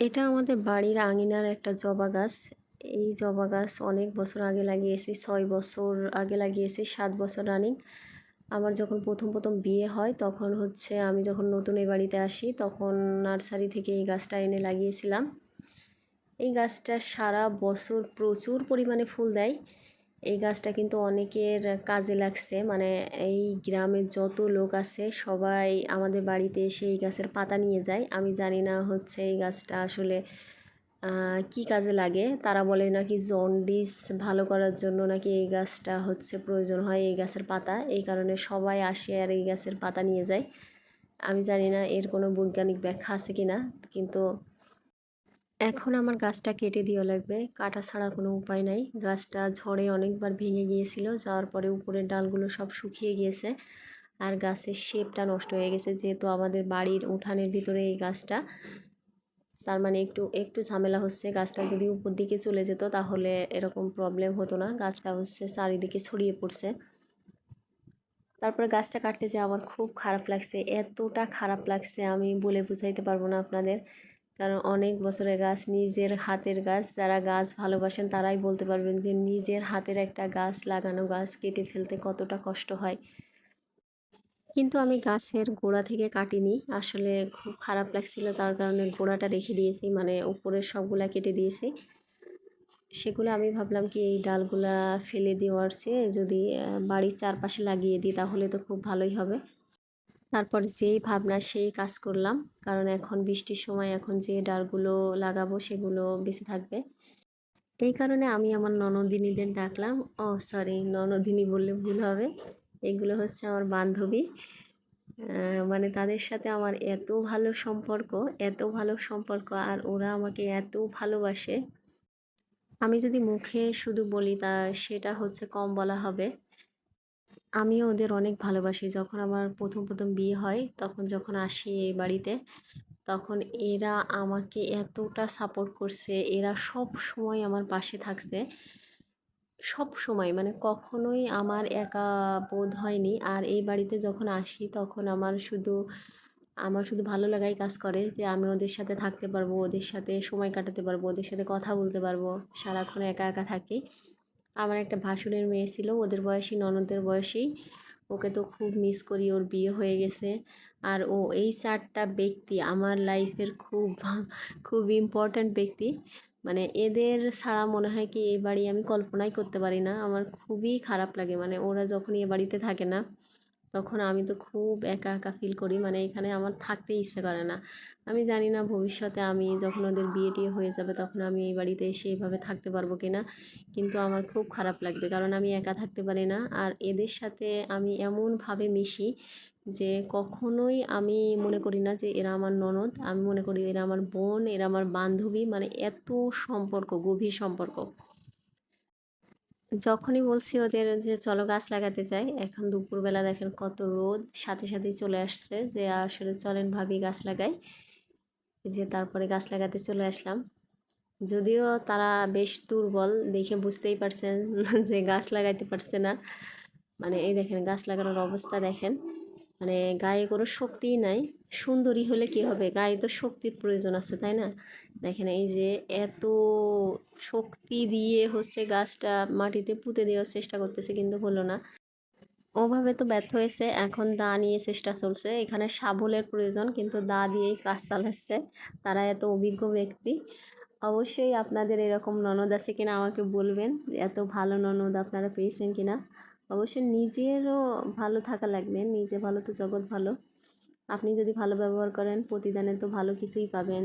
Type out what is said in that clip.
এটা আমাদের বাড়ির আঙিনার একটা জবা গাছ। এই জবা গাছ অনেক বছর আগে লাগিয়েছি, ছয় বছর আগে লাগিয়েছি, সাত বছর রানিং আমার যখন প্রথম প্রথম বিয়ে হয়, তখন হচ্ছে আমি যখন নতুন এই বাড়িতে আসি, তখন নার্সারি থেকে এই গাছটা এনে লাগিয়েছিলাম। এই গাছটা সারা বছর প্রচুর পরিমাণে ফুল দেয়। এই গাছটা কিন্তু অনেকের কাজে লাগছে। মানে এই গ্রামের যত লোক আছে, সবাই আমাদের বাড়িতে এসে এই গাছের পাতা নিয়ে যায়। আমি জানি না হচ্ছে এই গাছটা আসলে কি কাজে লাগে। তারা বলে নাকি জন্ডিস ভালো করার জন্য নাকি এই গাছটা হচ্ছে প্রয়োজন হয় এই গাছের পাতা। এই কারণে সবাই আসে আর এই গাছের পাতা নিয়ে যায়। আমি জানি না এর কোনো বৈজ্ঞানিক ব্যাখ্যা আছে কি না কিন্তু এখন আমার গাছটা কেটে দেওয়া লাগবে। কাটা ছাড়া কোনো উপায় নাই। গাছটা ঝড়ে অনেকবার ভেঙে গিয়েছিল, যাওয়ার পরে উপরের ডালগুলো সব শুকিয়ে গিয়েছে। আর গাছের শেপটা নষ্ট হয়ে গেছে, যেহেতু আমাদের বাড়ির উঠানের ভিতরে এই গাছটা। তার মানে একটু একটু ঝামেলা হচ্ছে। গাছটা যদি উপর দিকে চলে যেত, তাহলে এরকম প্রবলেম হতো না। গাছটা হচ্ছে চারিদিকে ছড়িয়ে পড়ছে। তারপরে গাছটা কাটতে যে আমার খুব খারাপ লাগছে। এতটা খারাপ লাগছে, আমি বলে বুঝাইতে পারব না আপনাদের। কারণ অনেক বছরের গাছ, নিজের হাতের গাছ যারা গাছ ভালোবাসেন তারাই বলতে পারবেন যে নিজের হাতের একটা গাছ, লাগানো গাছ কেটে ফেলতে কতটা কষ্ট হয়। কিন্তু আমি গাছের গোড়া থেকে কাটিনি, আসলে খুব খারাপ লাগছিল তার কারণে গোড়াটা রেখে দিয়েছি মানে উপরের সবগুলা কেটে দিয়েছি। সেগুলো আমি ভাবলাম কি এই ডালগুলা ফেলে দেওয়ার চেয়ে যদি বাড়ির চারপাশে লাগিয়ে দিই তাহলে তো খুব ভালোই হবে। তারপর যেই ভাবনা সেই কাজ করলাম। কারণ এখন বৃষ্টির সময় এখন যে ডালগুলো লাগাবো সেগুলো বেশি থাকবে। এই কারণে আমি আমার ননদিনীদের ডাকলাম। ও সরি ননদিনী বললে ভুল হবে। এগুলো হচ্ছে আমার বান্ধবী। মানে তাদের সাথে আমার এত ভালো সম্পর্ক, এত ভালো সম্পর্ক আর ওরা আমাকে এত ভালোবাসে। আমি যদি মুখে শুধু বলি তা, সেটা হচ্ছে কম বলা হবে। আমিও ওদের অনেক ভালোবাসি। যখন আমার প্রথম প্রথম বিয়ে হয়, তখন যখন আসি এই বাড়িতে, তখন এরা আমাকে এতটা সাপোর্ট করছে। এরা সব সময় আমার পাশে থাকছে। সব সময় মানে কখনোই আমার একা বোধ হয়নি। আর এই বাড়িতে যখন আসি, তখন আমার শুধু আমার শুধু ভালো লাগাই কাজ করে যে আমি ওদের সাথে থাকতে পারব, ওদের সাথে সময় কাটাতে পারব, ওদের সাথে কথা বলতে পারব, সারাক্ষণ একা একা থাকি। আমার একটা ভাসুরের মেয়ে ছিল, ওদের বয়সী ননদের বয়সেই। ওকে তো খুব মিস করি, ওর বিয়ে হয়ে গেছে। আর ও এই চারটা ব্যক্তি আমার লাইফের খুব খুব ইম্পর্ট্যান্ট ব্যক্তি। মানে এদের ছাড়া মনে হয় কি, এ বাড়ি আমি কল্পনাই করতে পারি না। আমার খুবই খারাপ লাগে। মানে ওরা যখন এ বাড়িতে থাকে না তখন আমি তো খুব একা একা ফিল করি। মানে এখানে আমার থাকতে ইচ্ছে করে না। আমি জানি না ভবিষ্যতে আমি যখন ওদের বিয়ে টিয়ে হয়ে যাবে তখন আমি এই বাড়িতে এসে এইভাবে থাকতে পারব কি না কিন্তু আমার খুব খারাপ লাগবে। কারণ আমি একা থাকতে পারি না। আর এদের সাথে আমি এমনভাবে মিশি যে কখনোই আমি মনে করি না যে এরা আমার ননদ। আমি মনে করি এরা আমার বোন, এরা আমার বান্ধবী। মানে এত সম্পর্ক, গভীর সম্পর্ক। যখনই বলছি ওদের যে, চলো গাছ লাগাতে যাই। এখন দুপুরবেলা দেখেন কত রোদ। সাথে সাথেই চলে আসছে যে, আসলে চলেন ভাবি গাছ লাগাই। যে, তারপরে গাছ লাগাতে চলে আসলাম। যদিও তারা বেশ দুর্বল, দেখে বুঝতেই পারছেন যে, গাছ লাগাইতে পারছে না। মানে এই দেখেন গাছ লাগানোর অবস্থা দেখেন। মানে গায়ে কোনো শক্তিই নাই। সুন্দরী হলে কি হবে? গায়ে তো শক্তির প্রয়োজন আছে, তাই না? দেখেন এই যে এত শক্তি দিয়ে হচ্ছে গাছটা মাটিতে পুঁতে দেওয়ার চেষ্টা করতেছে, কিন্তু হলো না। ওভাবে তো ব্যর্থ হয়েছে, এখন দা নিয়ে চেষ্টা চলছে। এখানে সাবলের প্রয়োজন, কিন্তু দা দিয়েই কাজ চালাচ্ছে, তারা এত অভিজ্ঞ ব্যক্তি। অবশ্যই আপনাদের এরকম ননদ আছে কিনা আমাকে বলবেন, এত ভালো ননদ আপনারা পেয়েছেন কিনা। অবশ্যই নিজেরও ভালো থাকা লাগবে, নিজে ভালো তো জগৎ ভালো। আপনি যদি ভালো ব্যবহার করেন প্রতিদানে তো ভালো কিছুই পাবেন।